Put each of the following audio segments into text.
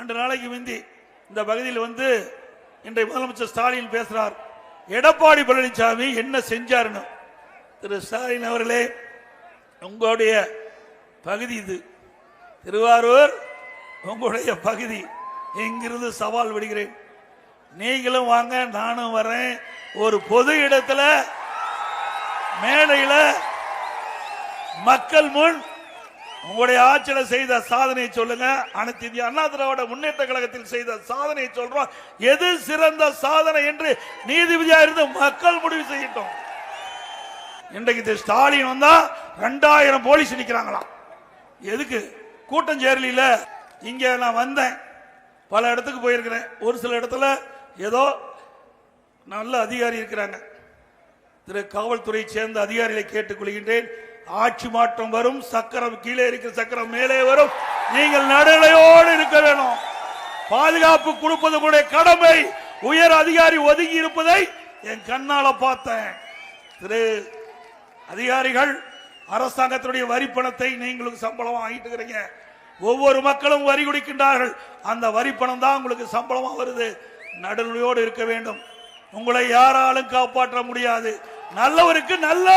ரெண்டு நாளைக்கு முந்தி இந்த பகுதியில் வந்து இன்றைய முதலமைச்சர் ஸ்டாலின் பேசுறார். எடப்பாடி பழனிசாமி என்ன செஞ்சாருன்னு. திரு ஸ்டாலின் அவர்களே உங்களுடைய பகுதி இது. திருவாரூர் உங்களுடைய பகுதி. எங்கிருந்து சவால் விடுகிறேன். நீங்களும் வாங்க நானும் வரேன் ஒரு பொது இடத்துல மேடையில் மக்கள் முன் உங்களுடைய ஆட்சியில செய்த சாதனையை சொல்லுங்க. அனைத்து இந்திய அண்ணா திராவிட முன்னேற்ற கழகத்தில் செய்த சாதனையை சொல்றோம். எது சிறந்த சாதனை என்று நீதிபதியா இருந்து மக்கள் முடிவு செய்யட்டும். இன்றைக்கு ஸ்டாலின் வந்தா ரெண்டாயிரம் போலீஸ் நிக்கிறாங்களாம். எதுக்கு? கூட்டம் சேரல இங்க நான் வந்தேன். பல இடத்துக்கு போயிருக்கிறேன். ஒரு சில இடத்துல ஏதோ நல்ல அதிகாரி இருக்கிறாங்க. திரு காவல்துறை சேர்ந்த அதிகாரிகளை கேட்டுக்கொள்கின்றேன். ஆட்சி மாற்றம் வரும் சக்கரம் கீழே இருக்கிற சக்கரம் மேலே வரும். நீங்கள் நடுநிலையோடு இருக்க வேணும். பாதுகாப்பு கொடுப்பது கூட கடமை உயர் அதிகாரி ஒதுங்கி இருப்பதை என் கண்ணால பார்த்தேன். திரு அதிகாரிகள் அரசாங்கத்தினுடைய வரி பணத்தை நீங்களுக்கு சம்பளம் வாங்கிட்டு இருக்கிறீங்க ஒவ்வொரு மக்களும் வரி குடிக்கின்றார்கள். அந்த வரி பணம் தான் உங்களுக்கு சம்பளமா வருது. நடுநிலையோடு இருக்க வேண்டும். உங்களை யாராலும் காப்பாற்ற முடியாது. நல்லவருக்கு நல்ல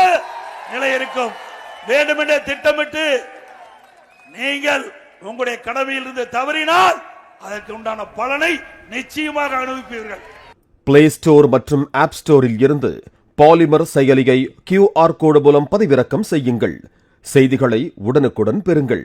நிலை இருக்கும். வேண்டுமென்றே திட்டமிட்டு நீங்கள் உங்களுடைய கடமையில் இருந்து தவறினால் அதற்கு உண்டான பலனை நிச்சயமாக அனுபவிப்பீர்கள். பிளே ஸ்டோர் மற்றும் ஆப் ஸ்டோரில் இருந்து பாலிமர் செயலியை கியூஆர் கோடு மூலம் பதிவிறக்கம் செய்யுங்கள். செய்திகளை உடனுக்குடன் பெறுங்கள்.